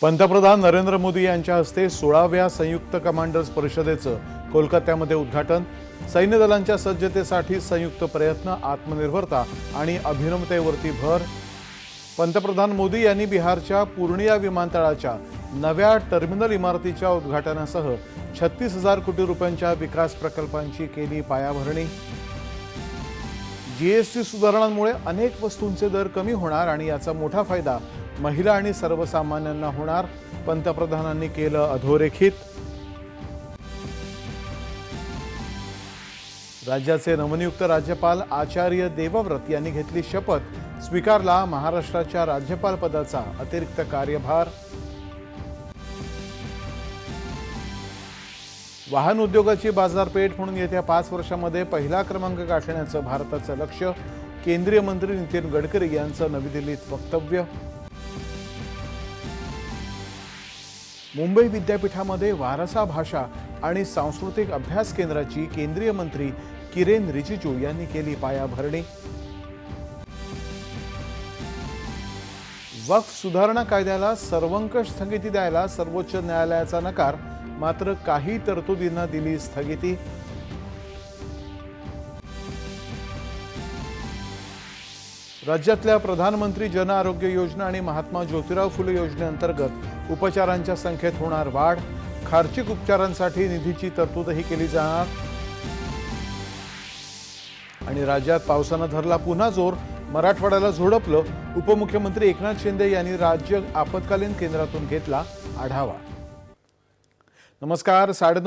पंतप्रधान नरेंद्र मोदी यांच्या हस्ते सोळाव्या संयुक्त कमांडर्स परिषदेचं कोलकात्यामध्ये उद्घाटन. सैन्य दलांच्या सज्जतेसाठी संयुक्त प्रयत्न आत्मनिर्भरता आणि अभिनवतेवरती भर. पंतप्रधान मोदी यांनी बिहारच्या पूर्णिया विमानतळाच्या नव्या टर्मिनल इमारतीच्या उद्घाटनासह छत्तीस हजार कोटी रुपयांच्या विकास प्रकल्पांची केली पायाभरणी. जीएसटी सुधारणांमुळे अनेक वस्तूंचे दर कमी होणार आणि याचा मोठा फायदा महिला आणि सर्वसामान्यांना होणार. पंतप्रधानांनी केलं अधोरेखित. राज्याचे नवनियुक्त राज्यपाल आचार्य देवव्रत यांनी घेतली शपथ. स्वीकारला महाराष्ट्राच्या राज्यपाल पदाचा अतिरिक्त कार्यभार. वाहन उद्योगाची बाजारपेठ म्हणून येत्या पाच वर्षामध्ये पहिला क्रमांक गाठण्याचं भारताचं लक्ष केंद्रीय मंत्री नितीन गडकरी यांचं नवी दिल्लीत वक्तव्य. मुंबई विद्यापीठामध्ये वारसा भाषा आणि सांस्कृतिक अभ्यास केंद्राची केंद्रीय मंत्री किरेन रिजिजू यांनी केली पायाभरणी. वक्फ सुधारणा कायद्याला सर्वंकष स्थगिती द्यायला सर्वोच्च न्यायालयाचा नकार मात्र काही तरतुदींना दिली स्थगिती. राज्यातल्या प्रधानमंत्री जन आरोग्य योजना आणि महात्मा ज्योतिराव फुले योजनेअंतर्गत उपचारांच्या संख्येत होणार वाढ खार्चिक उपचारांसाठी निधीची तरतूदही केली जाणार. आणि राज्यात पावसानं धरला पुन्हा जोर मराठवाड्याला झोडपलं उपमुख्यमंत्री एकनाथ शिंदे यांनी राज्य आपत्कालीन केंद्रातून घेतला आढावा. नमस्कार साडेनऊ